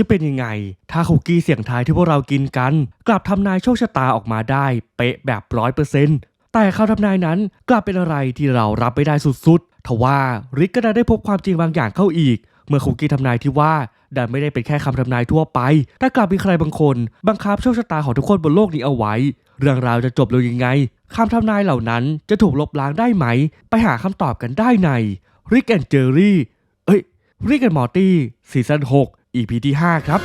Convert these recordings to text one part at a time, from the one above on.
จะเป็นยังไง ถ้าคุกกี้เสี่ยงทายที่พวกเรากินกัน กลับทำนายโชคชะตาออกมาได้เป๊ะแบบร้อยเปอร์เซ็นต์แต่คำทำนายนั้นกลับเป็นอะไรที่เรารับไม่ได้สุดๆทว่าริกก็ได้พบความจริงบางอย่างเข้าอีก เมื่อคุกกี้ทำนายที่ว่าดันไม่ได้เป็นแค่คำทำนายทั่วไป แต่กลับมีใครบางคน บังคับโชคชะตาของทุกคนบนโลกนี้เอาไว้ เรื่องราวจะจบลงยังไงคำทำนายเหล่านั้นจะถูกลบล้างได้ไหม ไปหาคำตอบกันได้ใน Rick and Jerry เอ้ย Rick and Morty ซีซั่น6 EP ที่ 5 ครับ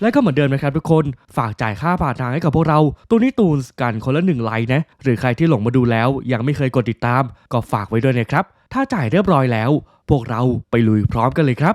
และก็เหมือนเดิมนะครับทุกคนฝากจ่ายค่าผ่านทางให้กับพวกเราตัวนี้ตูนส์กันคนละหนึ่งไลค์นะ หรือใครที่หลงมาดูแล้ว ยังไม่เคยกดติดตาม ก็ฝากไว้ด้วยนะครับ ถ้าจ่ายเรียบร้อยแล้ว พวกเราไปลุยพร้อมกันเลยครับ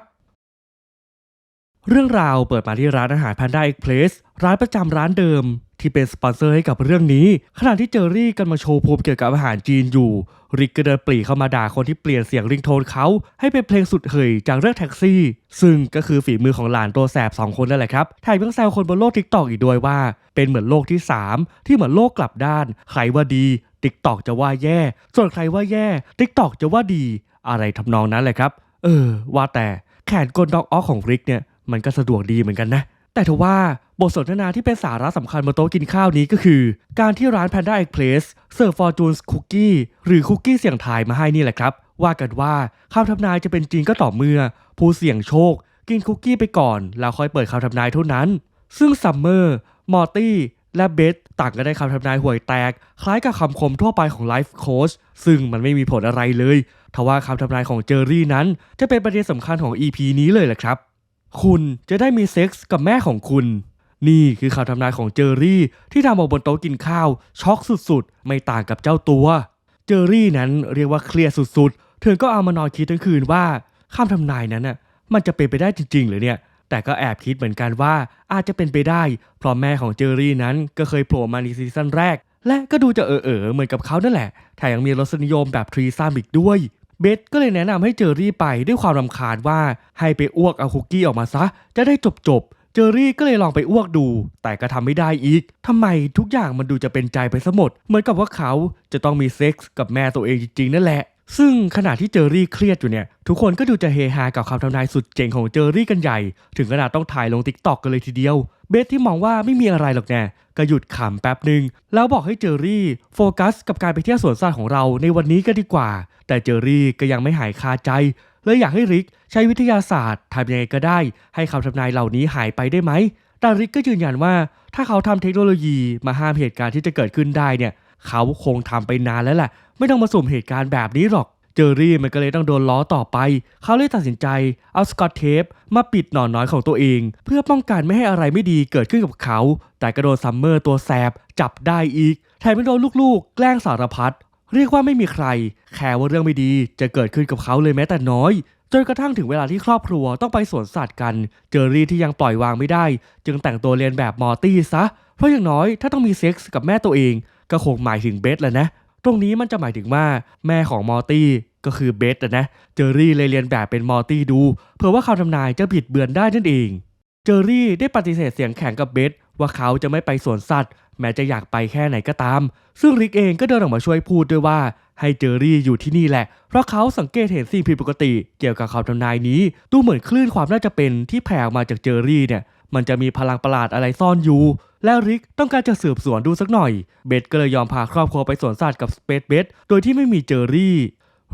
เรื่องราวเปิดมาที่ร้านอาหาร Panda Express ร้านประจำร้านเดิม ที่เป็นสปอนเซอร์ให้กับเรื่องนี้ ขณะที่เจอรี่กันมาโชว์ภูมิเกี่ยวกับอาหารจีนอยู่ ริกก็เดินปรีเข้ามาด่าคนที่เปลี่ยนเสียงริงโทนเขา ให้เป็นเพลงสุดเหยจากเรื่องแท็กซี่ ซึ่งก็คือฝีมือของหลานตัวแสบ 2 คนนั่นแหละครับแถมยังแซวคนบนโลกทิกตอกอีกด้วยว่า เป็นเหมือนโลกที่ 3 ที่เหมือนโลกกลับด้าน ใครว่าดีทิกตอกจะว่าแย่ ส่วนใครว่าแย่ทิกตอกจะว่าดี อะไรทำนองนั้นแหละครับ เออ ว่าแต่แขนกลดอกออของริกเนี่ยมันก็สะดวกดีเหมือนกันนะ แต่ทว่าบทสนทนาที่เป็นสาระสำคัญบนโต๊ะกินข้าวนี้ก็คือ การที่ร้าน Panda Express เสิร์ฟ Fortune's Cookie หรือคุกกี้เสี่ยงทายมาให้นี่แหละครับ ว่ากันว่าคำทำนายจะเป็นจริงก็ต่อเมื่อ ผู้เสี่ยงโชค กินคุกกี้ไปก่อน แล้วค่อยเปิดคำทำนายเท่านั้น ซึ่งซัมเมอร์มอร์ตี้และเบสต่างก็ได้คำทำนายห่วยแตก คล้ายกับคำคมทั่วไปของไลฟ์โค้ชซึ่งมันไม่มีผลอะไรเลยทว่าคำทำนายของเจอรี่นั้น จะเป็นประเด็นสำคัญของ EP นี้เลยแหละครับ คุณจะได้มีเซ็กส์กับแม่ของคุณ นี่คือข่าวทำนายของเจอรี่ที่ทำเอาบนโต๊ะกินข้าว ช็อกสุดๆ ไม่ต่างกับเจ้าตัว เจอรี่นั้นเรียกว่าเครียดสุดๆ เธอก็เอามานอนคิดทั้งคืนว่าคำทำนายนั้นน่ะมันจะเป็นไปได้จริงๆหรือเนี่ย แต่ก็แอบคิดเหมือนกันว่าอาจจะเป็นไปได้ เพราะแม่ของเจอรี่นั้นก็เคยโผล่มาในซีซั่นแรก และก็ดูจะเออๆเหมือนกับเขานั่นแหละแถมยังมีรสนิยมแบบทรีซามอีกด้วย เบสก็เลยแนะนำให้เจอรี่ไปด้วยความรำคาญว่าให้ไปอ้วกเอาคุกกี้ออกมาซะ จะได้จบจบๆเจอรี่ก็เลยลองไปอ้วกดู แต่ก็ทำไม่ได้อีกทำไมทุกอย่างมันดูจะเป็นใจไปซะหมด เหมือนกับว่าเขาจะต้องมีเซ็กส์กับแม่ตัวเองจริงๆนั่นแหละ ซึ่งขณะที่เจอรี่เครียดอยู่เนี่ย ทุกคนก็ดูจะเฮฮากับคำทำนายสุดเจ๋งของเจอรี่กันใหญ่ ถึงขนาดต้องถ่ายลงติ๊กตอกกันเลยทีเดียว เบสที่มองว่าไม่มีอะไรหรอกแน่ก็หยุดขำแป๊บหนึ่งแล้วบอกให้เจอรี่โฟกัสกับการไปเที่ยวสวนสัตว์ของเราในวันนี้ก็ดีกว่า แต่เจอรี่ก็ยังไม่หายคาใจเลยอยากให้ริกใช้วิทยาศาสตร์ทำยังไงก็ได้ ให้คำทำนายเหล่านี้หายไปได้ไหมแต่ริกก็ยืนยันว่า ถ้าเขาทำเทคโนโลยีมาห้ามเหตุการณ์ที่จะเกิดขึ้นได้เนี่ย เขาคงทำไปนานแล้วแหละ ไม่ต้องมาสุ่มเหตุการณ์แบบนี้หรอก เจอรี่มันก็เลยต้องโดนล้อต่อไป เขาเลยตัดสินใจเอาสกอตเทปมาปิดหนอนน้อยของตัวเอง เพื่อป้องกันไม่ให้อะไรไม่ดีเกิดขึ้นกับเขา แต่ก็โดนซัมเมอร์ตัวแสบจับได้อีกแถมยังโดนลูกๆ แกล้งสารพัดเรียกว่าไม่มีใคร แคร์ว่าเรื่องไม่ดีจะเกิดขึ้นกับเขาเลยแม้แต่น้อยจนกระทั่งถึงเวลาที่ครอบครัวต้องไปสวนสัตว์กัน เจอรี่ที่ยังปล่อยวางไม่ได้ จึงแต่งตัวเรียนแบบมอร์ตี้ซะ เพราะอย่างน้อยถ้าต้องมีเซ็กส์กับแม่ตัวเองก็คงหมายถึงเบสแหละนะ ตรงนี้มันจะหมายถึงว่าแม่ของมอร์ตี้ก็คือเบสอะนะ เจอรี่เลยเรียนแบบเป็นมอร์ตี้ดู เผื่อว่าคำทำนายจะผิดเบือนได้นั่นเอง เจอรี่ได้ปฏิเสธเสียงแข็งกับเบสว่าเขาจะไม่ไปสวนสัตว์ แม้จะอยากไปแค่ไหนก็ตาม ซึ่งริกเองก็เดินออกมาช่วยพูดด้วยว่า ให้เจอรี่อยู่ที่นี่แหละ เพราะเขาสังเกตเห็นสิ่งผิดปกติ เกี่ยวกับคำทำนายนี้ ดูเหมือนคลื่นความน่าจะเป็นที่แผ่ออกมาจากเจอรี่เนี่ย มันจะมีพลังประหลาดอะไรซ่อนอยู่ และริกต้องการจะสืบสวนดูสักหน่อย เบสก็เลยยอมพาครอบครัวไปสวนสัตว์กับสเปซเบสโดยที่ไม่มีเจอรี่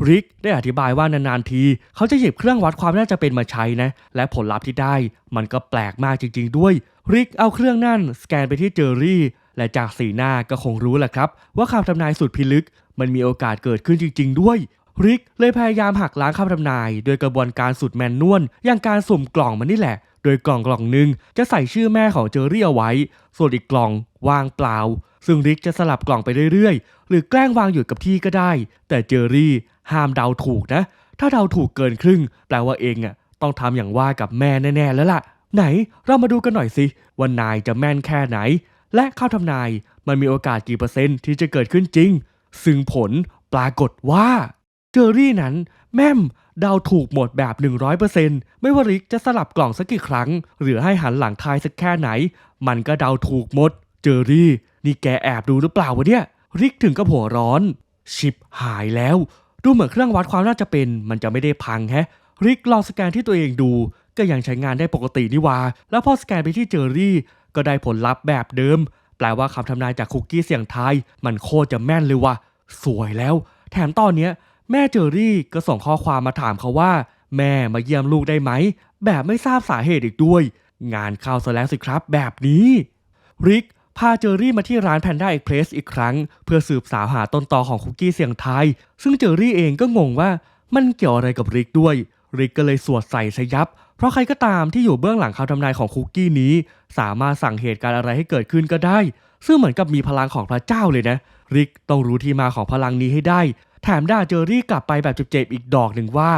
ริกได้อธิบายว่านานๆที เขาจะหยิบเครื่องวัดความน่าจะเป็นมาใช้นะ และผลลัพธ์ที่ได้ มันก็แปลกมากจริง ๆ ด้วยริกเอาเครื่องนั่นสแกนไปที่เจอรี่ และจากสีหน้าก็คงรู้แหละครับ ว่าคำทำนายสุดพิลึก มันมีโอกาสเกิดขึ้นจริง ๆ ด้วยริกเลยพยายามหักล้างคำทำนาย โดยกระบวนการสุดแมนนวลอย่างการสุ่มกล่องมันนี่แหละ โดยกล่องกล่องหนึ่งจะใส่ชื่อแม่ของเจอรี่เอาไว้ ส่วนอีกกล่องวางเปล่า ซึ่งริกจะสลับกล่องไปเรื่อยๆ หรือแกล้งวางอยู่กับที่ก็ได้ แต่เจอรี่ห้ามเดาถูกนะ ถ้าเดาถูกเกินครึ่ง แปลว่าเองอะต้องทำอย่างว่ากับแม่แน่ๆแล้วล่ะ ไหนเรามาดูกันหน่อยสิว่านายจะแม่นแค่ไหน และข้าวทำนายมันมีโอกาสกี่เปอร์เซ็นต์ที่จะเกิดขึ้นจริง ซึ่งผลปรากฏว่าเจอรี่นั้น แม่มเดาถูกหมดแบบ 100%ไม่ว่าริกจะสลับกล่องสักกี่ครั้ง หรือให้หันหลังทายสักแค่ไหน มันก็เดาถูกหมด เจอรี่ นี่แกแอบดูหรือเปล่าวะเนี่ย ริกถึงกับหัวร้อน ชิบหายแล้ว ดูเหมือนเครื่องวัดความน่าจะเป็น มันจะไม่ได้พังแฮะ ริกลองสแกนที่ตัวเองดู ก็ยังใช้งานได้ปกตินี่วา แล้วพอสแกนไปที่เจอรี่ ก็ได้ผลลัพธ์แบบเดิม แปลว่าคำทำนายจากคุกกี้เสียงทาย มันโคตรจะแม่นเลยว่ะ สวยแล้ว แถมตอนเนี้ย แม่เจอรี่ก็ส่งข้อความมาถามเขาว่า แม่มาเยี่ยมลูกได้ไหม แบบไม่ทราบสาเหตุอีกด้วย งานเข้าซะแล้วสิครับแบบนี้ริกพาเจอรี่มาที่ร้านแพนด้าเอ็กเพรสอีกครั้ง เพื่อสืบสาวหาต้นตอของคุกกี้เสียงไทย ซึ่งเจอรี่เองก็งงว่ามันเกี่ยวอะไรกับริกด้วยริกก็เลยสวดใส่สยับ เพราะใครก็ตามที่อยู่เบื้องหลังคำทำนายของคุกกี้นี้ สามารถสั่งเหตุการณ์อะไรให้เกิดขึ้นก็ได้ ซึ่งเหมือนกับมีพลังของพระเจ้าเลยนะ ริกต้องรู้ที่มาของพลังนี้ให้ได้ แถมด่าเจอรี่กลับไปแบบเจ็บๆอีกดอกหนึ่งว่า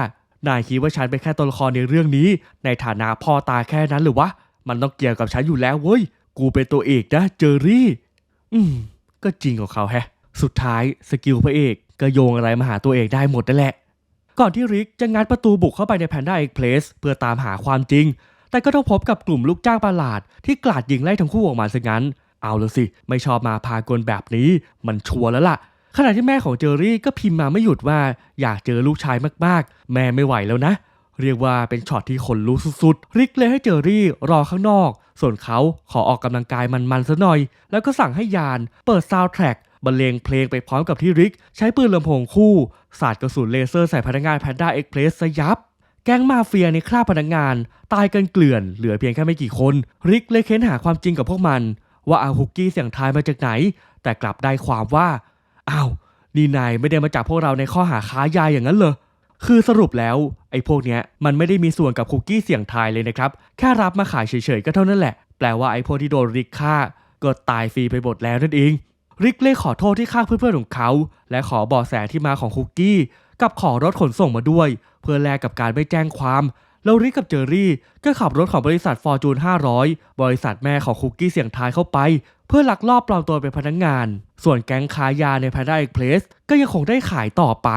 นายคิดว่าฉันเป็นแค่ตัวละครในเรื่องนี้ ในฐานะพ่อตาแค่นั้นหรือวะ มันต้องเกี่ยวกับฉันอยู่แล้วเว้ย กูเป็นตัวเอกนะเจอรี่ อืม ก็จริงของเขาแฮะ สุดท้ายสกิลพระเอกก็โยงอะไรมาหาตัวเอกได้หมดนั่นแหละ ก่อนที่ริกจะงัดประตูบุกเข้าไปในแพนด้าเอ็กเพลสเพื่อตามหาความจริง แต่ก็ต้องพบกับกลุ่มลูกจ้างประหลาด ที่กลาดยิงไล่ทั้งคู่ออกมาซะงั้น เอาละสิ ไม่ชอบมาพากลแบบนี้ มันชัวร์แล้วล่ะ ขณะที่แม่ของเจอรี่ก็พิมพ์มาไม่หยุดว่าอยากเจอลูกชายมากๆ แม่ไม่ไหวแล้วนะ เรียกว่าเป็นช็อตที่ขนลุกสุดๆริกเลยให้เจอรี่รอข้างนอก ส่วนเขาขอออกกำลังกายมันๆซะหน่อย แล้วก็สั่งให้ยานเปิดซาวด์แทร็กบรรเลงเพลงไปพร้อมกับที่ริก ใช้ปืนลำโพงคู่สาดกระสุนเลเซอร์ใส่พนักงานแพนด้าเอ็กเพรสซะยับ แก๊งมาเฟียในคราบพนักงาน ตายกันเกลื่อน เหลือเพียงแค่ไม่กี่คน ริกเลยเค้นหาความจริงกับพวกมัน ว่าอาฮุกกี้เสียงทายมาจากไหน แต่กลับได้ความว่า อ้าวนี่นายไม่ได้มาจับพวกเราในข้อหาค้ายาอย่างนั้นเหรอคือสรุปแล้วไอ้พวกเนี้ยมันไม่ได้มีส่วนกับคุกกี้เสี่ยงทายเลยนะครับ แค่รับมาขายเฉยๆก็เท่านั้นแหละ แปลว่าไอ้พวกที่โดนริกฆ่าก็ตายฟรีไปหมดแล้วนั่นเอง ริกเลยขอโทษที่ฆ่าเพื่อนๆของเขา และขอบาะแสที่มาของคุกกี้ กับขอรถขนส่งมาด้วย เพื่อแลกกับการไม่แจ้งความ แล้วริกกับเจอรี่ก็ขับรถของบริษัทฟอร์จูน500 บริษัทแม่ของคุกกี้เสี่ยงทายเข้าไป เพื่อลักลอบปลอมตัวเป็นพนักงาน ส่วนแก๊งค้ายาในพาราเอ็กเพลสก็ยังคงได้ขายต่อไป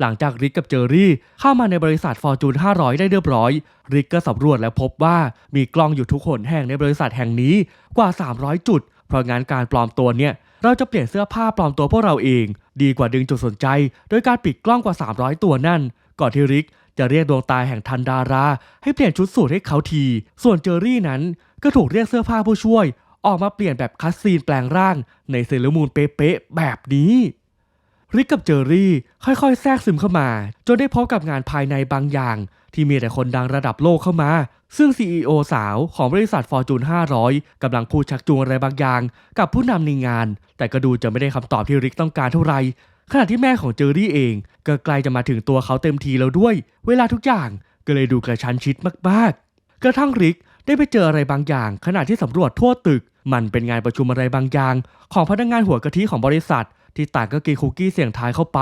หลังจากริกกับเจอรี่เข้ามาในบริษัทฟอร์จูน500 ได้เรียบร้อย ริกก็สำรวจและพบว่ามีกล้องอยู่ทุกหนแห่งในบริษัทแห่งนี้กว่า 300 จุด เพราะงั้นการปลอมตัวเนี่ยเราจะเปลี่ยนเสื้อผ้าปลอมตัวพวกเราเอง ดีกว่าดึงจุดสนใจ โดยการปิดกล้องกว่า 300 ตัวนั่น ก่อนที่ริกจะเรียกดวงตาแห่งทันดารา ให้เปลี่ยนชุดสูทให้เขาที ส่วนเจอรี่นั้นก็ถูกเรียกเสื้อผ้าผู้ช่วย ออกมาเปลี่ยนแบบคัสซีนแปลงร่างในเซเลมูนเป๊ะๆแบบนี้ ริกกับเจอรี่ค่อยๆ แทรกซึมเข้ามา จนได้พบกับงานภายในบางอย่าง ที่มีแต่คนดังระดับโลกเข้ามา ซึ่ง CEO สาวของบริษัทฟอร์จูน500 กำลังพูดชักจูงอะไรบางอย่าง กับผู้นำในงาน แต่ก็ดูจะไม่ได้คำตอบที่ริกต้องการเท่าไหร่ขณะที่แม่ของเจอรี่เอง ก็ใกล้จะมาถึงตัวเขาเต็มทีแล้วด้วย เวลาทุกอย่างก็เลยดูกระชั้นชิดมากๆ กระทั่งริกได้ไปเจออะไรบางอย่าง ขณะที่สำรวจทั่วตึก มันเป็นงานประชุมอะไรบางอย่าง ของพนักงานหัวกะทิของบริษัท ที่ต่างก็กินคุกกี้เสี่ยงทายเข้าไป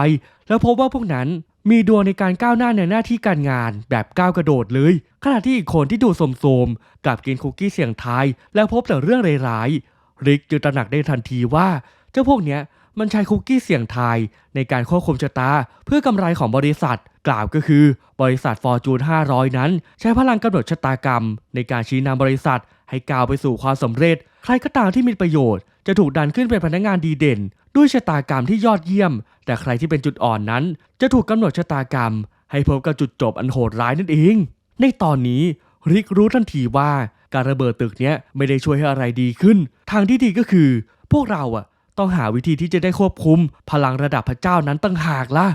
แล้วพบว่าพวกนั้นมีดวงในการก้าวหน้าในหน้าที่การงานแบบก้าวกระโดดเลย ขณะที่อีกคนที่ดูโสมๆกลับกินคุกกี้เสี่ยงทาย แล้วพบแต่เรื่องร้ายๆริกจึงตระหนักได้ทันทีว่า เจ้าพวกเนี้ยมันใช้คุกกี้เสี่ยงทายในการควบคุมชะตาเพื่อกำไรของบริษัท กล่าวก็คือบริษัทฟอร์จูน 500 นั้น ใช้พลังกำหนดชะตากรรม ในการชี้นำบริษัท ให้ก้าวไปสู่ความสำเร็จ ใครก็ตามที่มีประโยชน์จะถูกดันขึ้นเป็นพนักงานดีเด่น ด้วยชะตากรรมที่ยอดเยี่ยม แต่ใครที่เป็นจุดอ่อนนั้น จะถูกกำหนดชะตากรรม ให้พบกับจุดจบอันโหดร้ายนั่นเอง ในตอนนี้ริกรู้ทันทีว่าการระเบิดตึกเนี้ยไม่ได้ช่วยให้อะไรดีขึ้น ทางที่ดีก็คือ พวกเราอะต้องหาวิธีที่จะได้ควบคุมพลังระดับพระเจ้านั้นตั้งหากล่ะ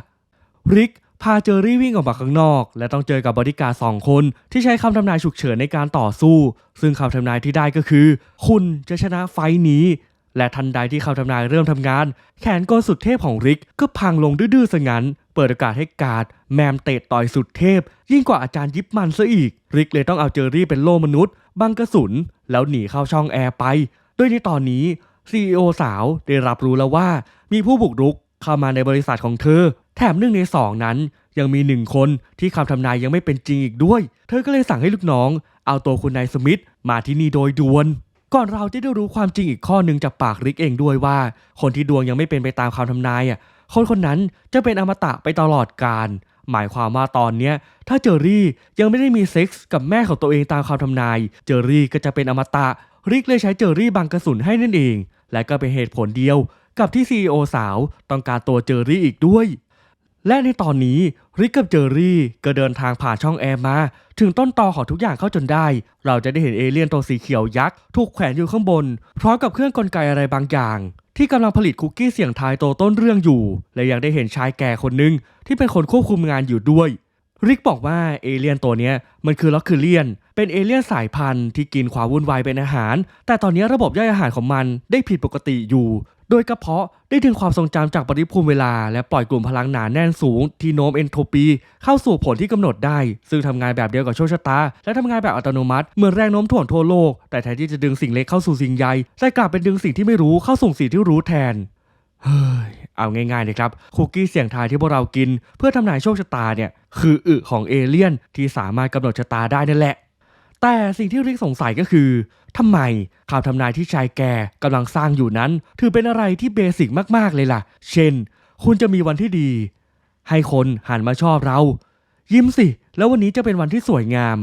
ริก พาเจอรี่วิ่งออกมาข้างนอก และต้องเจอกับบริการดสองคน ที่ใช้คำทำนายฉุกเฉินในการต่อสู้ ซึ่งคำทำนายที่ได้ก็คือ คุณจะชนะไฟท์นี้ และทันใดที่คำทำนายเริ่มทำงาน แขนกลสุดเทพของริกก็พังลงดื้อๆซะงั้น เปิดโอกาสให้การ์ดแมมเตะต่อยสุดเทพ ยิ่งกว่าอาจารย์ยิบมันซะอีก ริกเลยต้องเอาเจอรี่เป็นโล่มนุษย์ บังกระสุน แล้วหนีเข้าช่องแอร์ไปโดยในตอนนี้ CEO สาวได้รับรู้แล้วว่ามีผู้บุกรุกเข้ามาในบริษัทของเธอ แถมหนึ่งในสองนั้นยังมีหนึ่งคนที่คำทำนายยังไม่เป็นจริงอีกด้วย เธอก็เลยสั่งให้ลูกน้อง เอาตัวคุณนายสมิธมาที่นี่โดยด่วน ก่อนเราจะได้รู้ความจริงอีกข้อหนึ่งจากปากริกเองด้วยว่า คนที่ดวงยังไม่เป็นไปตามคำทำนายอะ คนคนนั้นจะเป็นอมตะไปตลอดกาล หมายความว่าตอนเนี้ยถ้าเจอรี่ยังไม่ได้มีเซ็กส์กับแม่ของตัวเองตามคำทำนาย เจอรี่ก็จะเป็นอมตะ ริกเลยใช้เจอรี่บังกระสุนให้นั่นเอง และก็เป็นเหตุผลเดียว กับที่ CEO สาวต้องการตัวเจอรี่อีกด้วย และในตอนนี้ริกกับเจอรี่ก็เดินทางผ่านช่องแอร์มา ถึงต้นตอของทุกอย่างเข้าจนได้ เราจะได้เห็นเอเลี่ยนตัวสีเขียวยักษ์ถูกแขวนอยู่ข้างบน พร้อมกับเครื่องกลไกอะไรบางอย่าง ที่กำลังผลิตคุกกี้เสียงทายตัวต้นเรื่องอยู่ และยังได้เห็นชายแก่คนหนึ่งที่เป็นคนควบคุมงานอยู่ด้วย ริกบอกว่าเอเลี่ยนตัวนี้มันคือล็อกคือเลียน เป็นเอเลี่ยนสายพันธุ์ที่กินความวุ่นวายเป็นอาหาร แต่ตอนนี้ระบบย่อยอาหารของมันได้ผิดปกติอยู่ โดยกระเพาะได้ดึงความทรงจำจากปริภูมิเวลา และปล่อยกลุ่มพลังหนาแน่นสูง ที่โน้มเอนโทรปี เข้าสู่ผลที่กำหนดได้ ซึ่งทำงานแบบเดียวกับโชคชะตา และทำงานแบบอัตโนมัติ เหมือนแรงโน้มถ่วงทั่วโลก แต่แทนที่จะดึงสิ่งเล็กเข้าสู่สิ่งใหญ่แต่กลับเป็นดึงสิ่งที่ไม่รู้เข้าสู่สิ่งที่รู้แทนเฮ้ยเอาง่ายๆเลยครับคุกกี้เสี่ยงทายที่พวกเรากิน เพื่อทำนายโชคชะตาเนี่ยคืออึของเอเลี่ยนที่สามารถกำหนดชะตาได้นั่นแหละ แต่สิ่งที่ริกสงสัยก็คือทำไมข่าวทำนายที่ชายแก่กำลังสร้างอยู่นั้น ถือเป็นอะไรที่เบสิกมากๆเลยล่ะ เช่น คุณจะมีวันที่ดี ให้คนหันมาชอบเรา ยิ้มสิ แล้ววันนี้จะเป็นวันที่สวยงาม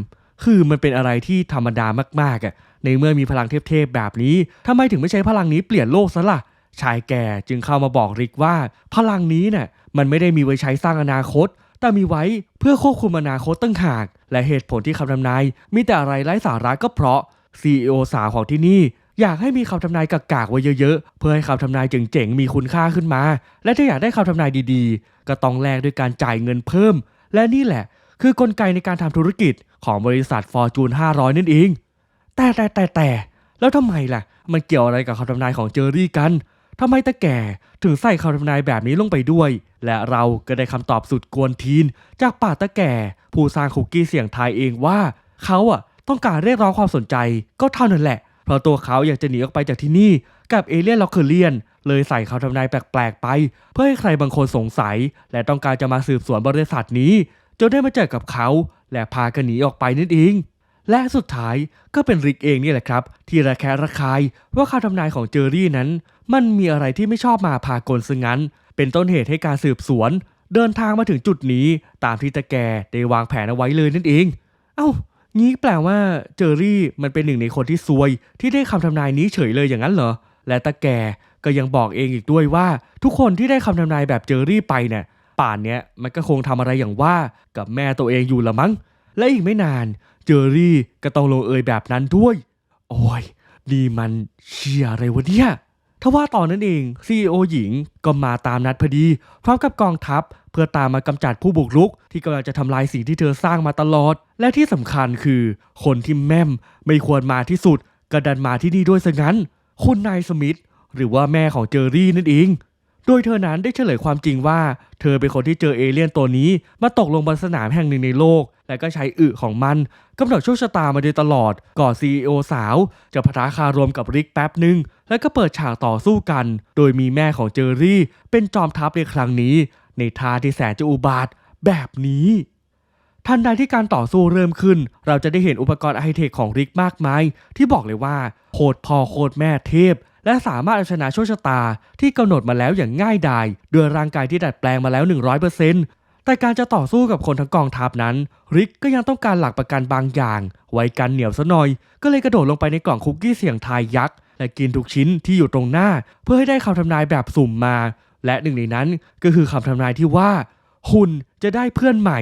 คือมันเป็นอะไรที่ธรรมดามากๆอะในเมื่อมีพลังเทพๆแบบนี้ทำไมถึงไม่ใช้พลังนี้เปลี่ยนโลกซะล่ะชายแก่จึงเข้ามาบอกริกว่า พลังนี้เนี่ยมันไม่ได้มีไว้ใช้สร้างอนาคต แต่มีไว้เพื่อควบคุมอนาคตตั้งหาก และเหตุผลที่คำทำนายมีแต่อะไรไร้สาระก็เพราะ CEO สาวของที่นี่ อยากให้มีคำทำนายกากๆไว้เยอะๆ เพื่อให้คำทำนายเจ๋งๆ มีคุณค่าขึ้นมา และถ้าอยากได้คำทำนายดีๆ ก็ต้องแลกด้วยการจ่ายเงินเพิ่ม และนี่แหละ คือกลไกในการทำธุรกิจของบริษัท Fortune 500 นั่นเอง แต่แต่แต่แต่แล้วทำไมล่ะ มันเกี่ยวอะไรกับคำทำนายของเจอรี่กัน ทำไมตาแก่ถึงใส่คำทำนายแบบนี้ลงไปด้วย และเราก็ได้คำตอบสุดกวนทีน จากป่าตาแก่ ผู้สร้างคุกกี้เสียงทายเองว่า เขาอะต้องการเรียกร้องความสนใจก็เท่านั้นแหละ เพราะตัวเขาอยากจะหนีออกไปจากที่นี่กับเอเลี่ยนล็อกเคอร์เลียน เลยใส่คำทำนายแปลกๆไป เพื่อให้ใครบางคนสงสัย และต้องการจะมาสืบสวนบริษัทนี้จนได้มาเจอกับเขา และพากันหนีออกไปนั่นเองและสุดท้ายก็เป็นริกเองนี่แหละครับ ที่ระแคะระคายว่าคำทำนายของเจอรี่นั้น มันมีอะไรที่ไม่ชอบมาพากลซะงั้น เป็นต้นเหตุให้การสืบสวน เดินทางมาถึงจุดนี้ตามที่ตาแกได้วางแผนเอาไว้เลยนั่นเอง เอ้างี้แปลว่าเจอรี่มันเป็นหนึ่งในคนที่ซวย ที่ได้คำทำนายนี้เฉยเลยอย่างนั้นเหรอ และตาแกก็ยังบอกเองอีกด้วยว่า ทุกคนที่ได้คำทำนายแบบเจอรี่ไปเนี่ยป่านเนี้ยมันก็คงทำอะไรอย่างว่ากับแม่ตัวเองอยู่ละมั้ง และอีกไม่นาน เจอรี่ก็ต้องลงเอยแบบนั้นด้วย โอ้ยนี่มันเชียอะไรวะเนี่ย ทว่าต่อนนั้นเอง CEO หญิงก็มาตามนัดพอดี พร้อมกับกองทัพ เพื่อตามมากำจัดผู้บุกรุก ที่กำลังจะทำลายสิ่งที่เธอสร้างมาตลอด และที่สำคัญคือ คนที่แม่มไม่ควรมาที่สุดก็ดันมาที่นี่ด้วยซะงั้น คุณนายสมิธหรือว่าแม่ของเจอรี่นั่นเอง โดยเธอนั้นได้เฉลยความจริงว่า เธอเป็นคนที่เจอเอเลี่ยนตัวนี้ มาตกลงบนสนามแห่งหนึ่งในโลก และก็ใช้อึของมันกำหนดโชคชะตามาโดยตลอด ก่อน CEO สาวจะพทาคารวมกับริกแป๊บหนึ่งแล้วก็เปิดฉากต่อสู้กัน โดยมีแม่ของเจอรี่ เป็นจอมทัพในครั้งนี้ ในท่าที่แสนจะอุบาทแบบนี้ทันใดที่การต่อสู้เริ่มขึ้น เราจะได้เห็นอุปกรณ์ไฮเทคของริกมากมาย ที่บอกเลยว่าโคตรพ่อโคตรแม่เทพ และสามารถเอาชนะโชคชะตาที่กำหนดมาแล้วอย่างง่ายดายด้วยร่างกายที่ดัดแปลงมาแล้ว 100% แต่การจะต่อสู้กับคนทั้งกองทัพนั้น ริกก็ยังต้องการหลักประกันบางอย่าง ไว้กันเหนียวซะหน่อย ก็เลยกระโดดลงไปในกล่องคุกกี้เสียงทายยักษ์และกินทุกชิ้นที่อยู่ตรงหน้า เพื่อให้ได้คำทำนายแบบสุ่มมา และหนึ่งในนั้นก็คือคำทำนายที่ว่า คุณจะได้เพื่อนใหม่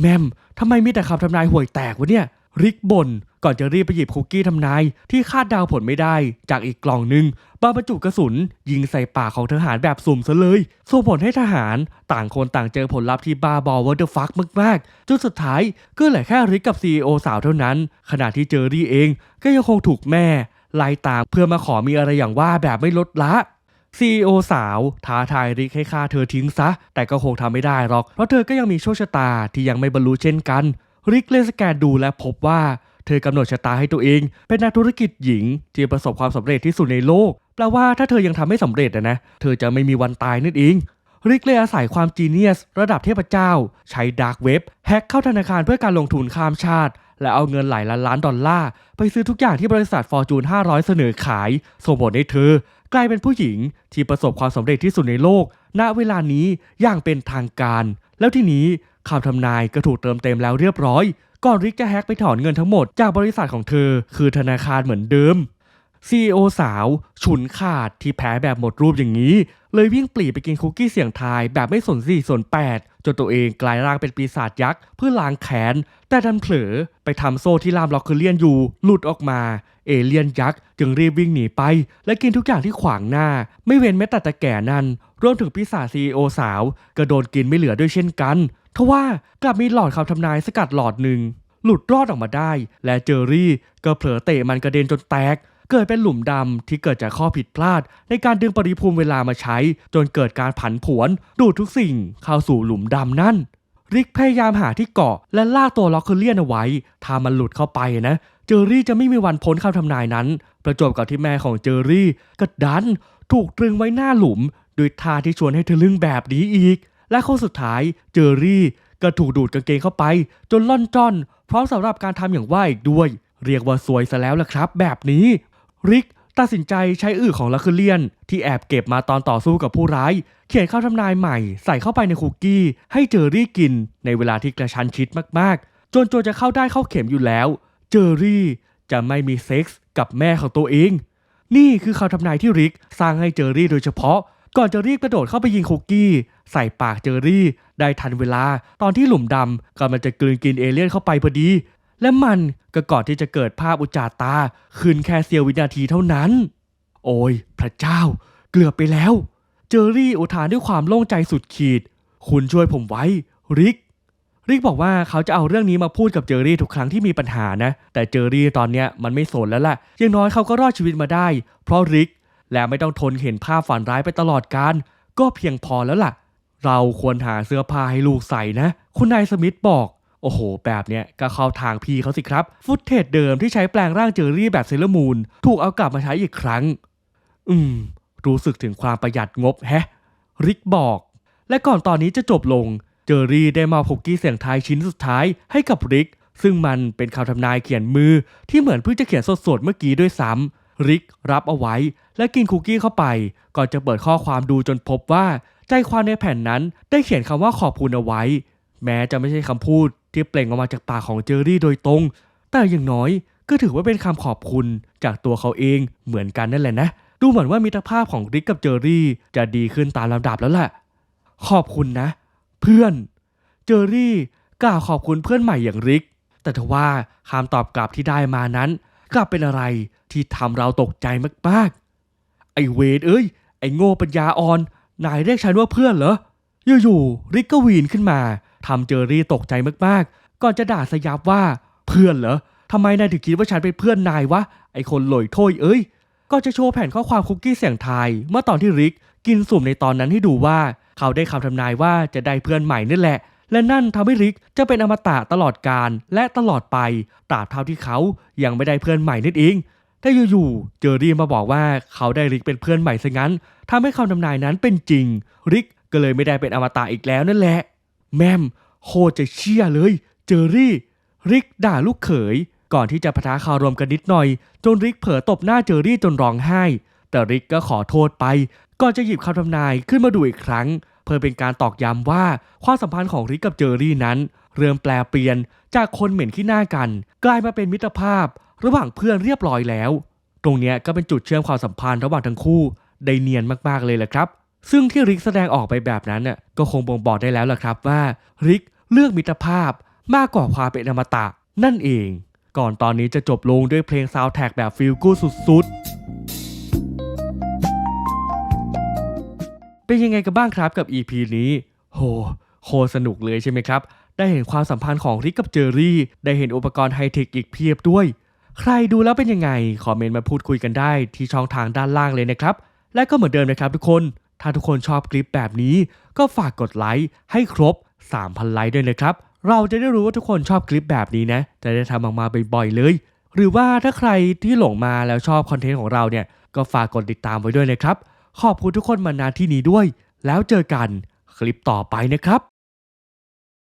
แมมทำไมมีแต่คำทำนายห่วยแตกวะเนี่ย ริกบน่นก่อนจะรีบไปหยิบคุกกี้ทำนายที่คาดเดาวผลไม่ได้ จากอีกกล่องหนึ่ง บาบรรจุกระสุน ยิงใส่ปากของทหารแบบสุ่มซะเลยส่งผลให้ทหารต่างคนต่างเจอผลลัพธ์ที่บ้าบอวอเดอร์ฟักมากๆ จนสุดท้ายก็เหลือแค่ริกกับ CEO สาวเท่านั้น ขณะที่เจอรี่เองก็ยังคงถูกแม่ไล่ตามเพื่อมาขอมีอะไรอย่างว่าแบบไม่ลดละ CEO สาวท้าทายริกให้ฆ่าเธอทิ้งซะ แต่ก็คงทำไม่ได้หรอก เพราะเธอก็ยังมีโชคชะตาที่ยังไม่บรรลุเช่นกัน ริกเลยสแกนดูและพบว่า เธอกำหนดชะตาให้ตัวเอง เป็นนักธุรกิจหญิงที่ประสบความสำเร็จที่สุดในโลก แปลว่าถ้าเธอยังทำไม่สำเร็จนะ เธอจะไม่มีวันตายนั่นเอง ริกเลยอาศัยความจีเนียส ระดับเทพเจ้า ใช้ดาร์กเว็บแฮกเข้าธนาคารเพื่อการลงทุนข้ามชาติ และเอาเงินหลายล้านล้านดอลลาร์ ไปซื้อทุกอย่างที่บริษัทฟอร์จูน 500 เสนอขายส่งผลให้เธอกลายเป็นผู้หญิงที่ประสบความสำเร็จที่สุดในโลก ณ เวลานี้อย่างเป็นทางการ แล้วที่นี้ข่าวทำนายก็ถูกเติมเต็มแล้วเรียบร้อย ก่อนริกจะแฮกไปถอนเงินทั้งหมดจากบริษัทของเธอ คือธนาคารเหมือนเดิม CEO สาว ฉุนขาดที่แพ้แบบหมดรูปอย่างนี้ เลยวิ่งปลีไปกินคุกกี้เสี่ยงทายแบบไม่สนสี่สนแปดจนตัวเองกลายร่างเป็นปีศาจยักษ์เพื่อล้างแค้น แต่ดันเผลอไปทำโซ่ที่ล่ามล็อกคือเลียนอยู่ หลุดออกมา เอเลียนยักษ์จึงรีบวิ่งหนีไป และกินทุกอย่างที่ขวางหน้า ไม่เว้นแม้แต่ตะแก่นั้นรวมถึงปีศาจซีโอสาวก็โดนกินไม่เหลือด้วยเช่นกันทว่ากลับมีหลอดคำทำนายสกัดหลอดหนึ่งหลุดรอดออกมาได้ และเจอรี่ก็เผลอเตะมันกระเด็นจนแตก เกิดเป็นหลุมดำที่เกิดจากข้อผิดพลาด ในการดึงปริภูมิเวลามาใช้ จนเกิดการผันผวน ดูดทุกสิ่งเข้าสู่หลุมดำนั่น ริกพยายามหาที่เกาะและลากตัวล็อกเคเลียนเอาไว้ ถ้ามันหลุดเข้าไปนะ เจอรี่จะไม่มีวันพ้นคำทำนายนั้น ประจบกับที่แม่ของเจอรี่ก็ดัน ถูกตรึงไว้หน้าหลุมโดยท่าที่ชวนให้ทะลึ่งแบบนี้อีก และคนสุดท้ายเจอรี่ก็ถูกดูดกางเกงเข้าไป จนล่อนจ้อนพร้อมสำหรับการทำอย่างว่าอีกด้วย เรียกว่าสวยซะแล้วล่ะครับ แบบนี้ ริกตัดสินใจใช้อือของลัคเคเลียน ที่แอบเก็บมาตอนต่อสู้กับผู้ร้าย เขียนคำทำนายใหม่ใส่เข้าไปในคุกกี้ ให้เจอรี่กิน ในเวลาที่กระชั้นชิดมากๆ จนโจจะเข้าได้เข้าเข็มอยู่แล้ว เจอรี่จะไม่มีเซ็กส์กับแม่ของตัวเอง นี่คือคำทำนายที่ริกสร้างให้เจอรี่โดยเฉพาะ ก่อนจะรีบกระโดดเข้าไปยิงคุกกี้ ใส่ปากเจอรี่ ได้ทันเวลาตอนที่หลุมดำกำลังจะกลืนกินเอเลี่ยนเข้าไปพอดี และมันก็ก่อนที่จะเกิดภาพอุจจาตาคืนแค่เสี้ยววินาทีเท่านั้น โอ้ย พระเจ้า เกือบไปแล้ว เจอรี่อุทานด้วยความโล่งใจสุดขีด คุณช่วยผมไว้ ริก ริกบอกว่าเขาจะเอาเรื่องนี้มาพูดกับเจอรี่ทุกครั้งที่มีปัญหานะ แต่เจอรี่ตอนเนี้ยมันไม่สนแล้วล่ะอย่างน้อยเขาก็รอดชีวิตมาได้ เพราะริก และไม่ต้องทนเห็นภาพฝันร้ายไปตลอดการ ก็เพียงพอแล้วล่ะ เราควรหาเสื้อผ้าให้ลูกใส่นะ คุณนายสมิธบอก โอ้โห แบบเนี้ยก็เข้าทางพี่เขาสิครับ ฟุตเทจเดิมที่ใช้แปลงร่างเจอรี่แบบเซเลอร์มูนถูกเอากลับมาใช้อีกครั้ง อืม รู้สึกถึงความประหยัดงบแฮะ ริกบอก และก่อนตอนนี้จะจบลง เจอรี่ได้มอบคุกกี้เสียงทายชิ้นสุดท้ายให้กับริก ซึ่งมันเป็นคำทำนายเขียนมือที่เหมือนเพิ่งจะเขียนสดๆเมื่อกี้ด้วยซ้ำริกรับเอาไว้ และกินคุกกี้เข้าไป ก่อนจะเปิดข้อความดูจนพบว่า ใจความในแผ่นนั้นได้เขียนคำว่าขอบคุณเอาไว้ แม้จะไม่ใช่คำพูดที่เปล่งออกมาจากปากของเจอรี่โดยตรง แต่อย่างน้อยก็ถือว่าเป็นคำขอบคุณจากตัวเขาเองเหมือนกันนั่นแหละนะ ดูเหมือนว่ามิตรภาพของริกกับเจอรี่จะดีขึ้นตามลำดับแล้วแหละขอบคุณนะ เพื่อน เจอรี่กล่าวขอบคุณเพื่อนใหม่อย่างริก แต่ทว่าคำตอบกลับที่ได้มานั้น กลับเป็นอะไรที่ทำเราตกใจมากๆ ไอเวรเอ้ย ไอโง่ปัญญาอ่อน นายเรียกฉันว่าเพื่อนเหรออยู่ๆริกก็วีนขึ้นมา ทำเจอรี่ตกใจมากๆ ก่อนจะด่าสยับว่าเพื่อนเหรอทำไมนายถึงคิดว่าฉันเป็นเพื่อนนายวะ ไอคนหลอยโถ้ยเอ้ย ก็จะโชว์แผ่นข้อความคุกกี้เสียงไทย เมื่อตอนที่ริกกินสุ่มในตอนนั้นให้ดูว่า เขาได้คำทำนายว่าจะได้เพื่อนใหม่นั่แหละ และนั่นทำให้ริกจะเป็นอมตะตลอดการและตลอดไปตราบเท่าที่เขายังไม่ได้เพื่อนใหม่นั่นเองแต่อยู่ๆเจอรี่มาบอกว่าเขาได้ริกเป็นเพื่อนใหม่ซะงั้นทำให้คำทำนายนั้นเป็นจริง ริกก็เลยไม่ได้เป็นอมตะอีกแล้วนั่นแหละ แมมโคจะเชื่อเลย เจอรี่ ริกด่าลูกเขย ก่อนที่จะพทะคารมกันนิดหน่อย จนริกเผลอตบหน้าเจอรี่จนร้องไห้ แต่ริกก็ขอโทษไป ก่อนจะหยิบคำทำนายขึ้นมาดูอีกครั้ง เพื่อเป็นการตอกย้ำว่าความสัมพันธ์ของริกกับเจอรี่นั้น เริ่มแปลเปลี่ยนจากคนเหม็นขี้หน้ากัน กลายมาเป็นมิตรภาพ ระหว่างเพื่อนเรียบร้อยแล้ว ตรงเนี้ยก็เป็นจุดเชื่อมความสัมพันธ์ระหว่างทั้งคู่ได้เนียนมากๆเลยแหละครับ ซึ่งที่ริกแสดงออกไปแบบนั้นน่ะก็คงบ่งบอกได้แล้วล่ะครับว่าริกเลือกมิตรภาพมากกว่าความเป็นอมตะนั่นเอง ก่อนตอนนี้จะจบลงด้วยเพลงซาวแท็กแบบฟิลกูสุดๆ เป็นยังไงกันบ้างครับกับ EP นี้ โห โคสนุกเลยใช่ไหมครับ ได้เห็นความสัมพันธ์ของริกกับเจอรี่ ได้เห็นอุปกรณ์ไฮเทคอีกเพียบด้วย ใครดูแล้วเป็นยังไง คอมเมนต์มาพูดคุยกันได้ที่ช่องทางด้านล่างเลยนะครับ และก็เหมือนเดิมนะครับทุกคน ถ้าทุกคนชอบคลิปแบบนี้ ก็ฝากกดไลค์ให้ครบ 3,000 ไลค์ด้วยนะครับ เราจะได้รู้ว่าทุกคนชอบคลิปแบบนี้นะ จะได้ทำออกมาบ่อยๆเลย หรือว่าถ้าใครที่หลงมาแล้วชอบคอนเทนต์ของเราเนี่ย ก็ฝากกดติดตามไว้ด้วยนะครับ ขอบคุณทุกคนมานานที่นี้ด้วย แล้วเจอกันคลิปต่อไปนะครับ